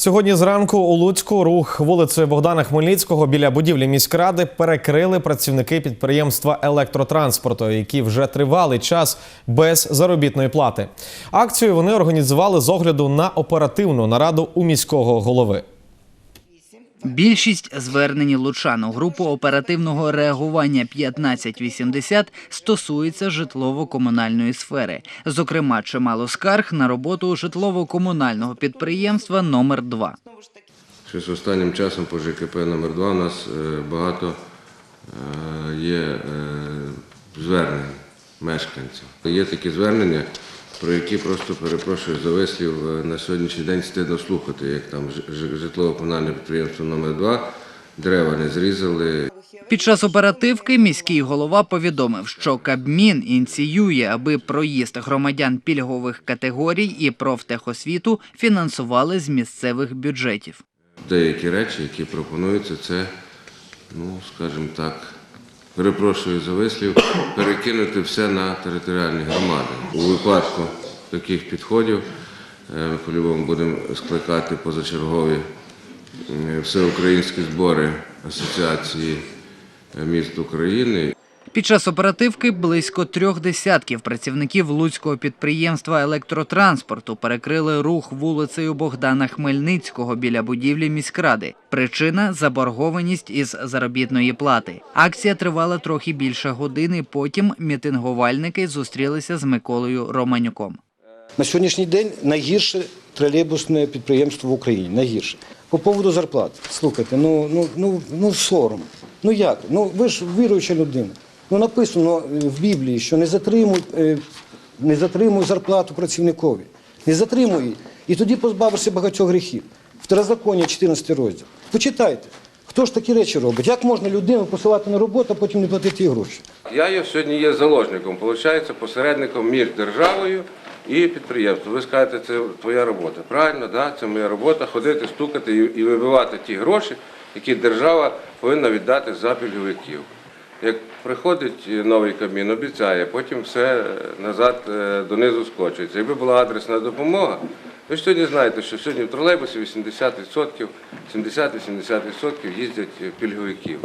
Сьогодні зранку у Луцьку рух вулицею Богдана Хмельницького біля будівлі міськради перекрили працівники підприємства електротранспорту, які вже тривалий час без заробітної плати. Акцію вони організували з огляду на оперативну нараду у міського голови. Більшість звернень лучан у групу оперативного реагування 1580 стосується житлово-комунальної сфери. Зокрема, чимало скарг на роботу житлово-комунального підприємства номер 2 Щось останнім часом по ЖКП номер 2 у нас е, багато е, є е, звернень мешканців. Є такі звернення, про які просто перепрошую за вислів е, на сьогоднішній день стидно слухати, як там житлово-комунальне підприємство номер 2 дерева не зрізали, Під час оперативки міський голова повідомив, що Кабмін ініціює, аби проїзд громадян пільгових категорій і профтехосвіту фінансували з місцевих бюджетів. деякі речі, які пропонуються, це, ну, скажімо так, перепрошую за вислів, перекинути все на територіальні громади. У випадку таких підходів е, ми по-любому будемо скликати позачергові е, всеукраїнські збори Асоціації е, міст України. Під час оперативки близько трьох десятків працівників луцького підприємства електротранспорту перекрили рух вулицею Богдана Хмельницького біля будівлі міськради. Причина заборгованість із заробітної плати. Акція тривала трохи більше години. Потім мітингувальники зустрілися з Миколою Романюком. На сьогоднішній день найгірше тролейбусне підприємство в Україні. Найгірше. По поводу зарплат. Слухайте, ну, ну, ну, ну сором. Ну як? Ну ви ж віруюча людина. Ну написано е, в Біблії, що не затримуй, е, не затримуй зарплату працівникові. Не затримуй. І тоді позбавишся багатьох гріхів. Второзаконня, 14 розділ. Почитайте. Хто ж такі речі робить? Як можна людину посилати на роботу, а потім не платити їй гроші? Я є сьогодні є заложником, виходить, посередником між державою і підприємством. Ви скажете, це твоя робота. Правильно, да? це моя робота ходити, стукати і вибивати ті гроші, які держава повинна віддати за пільговиків. Як приходить новий кабмін, обіцяє, потім все назад е, донизу скочується. Якби була адресна допомога, ви ж сьогодні знаєте, що сьогодні в тролейбусі 80%, 70-80% їздять пільговиків.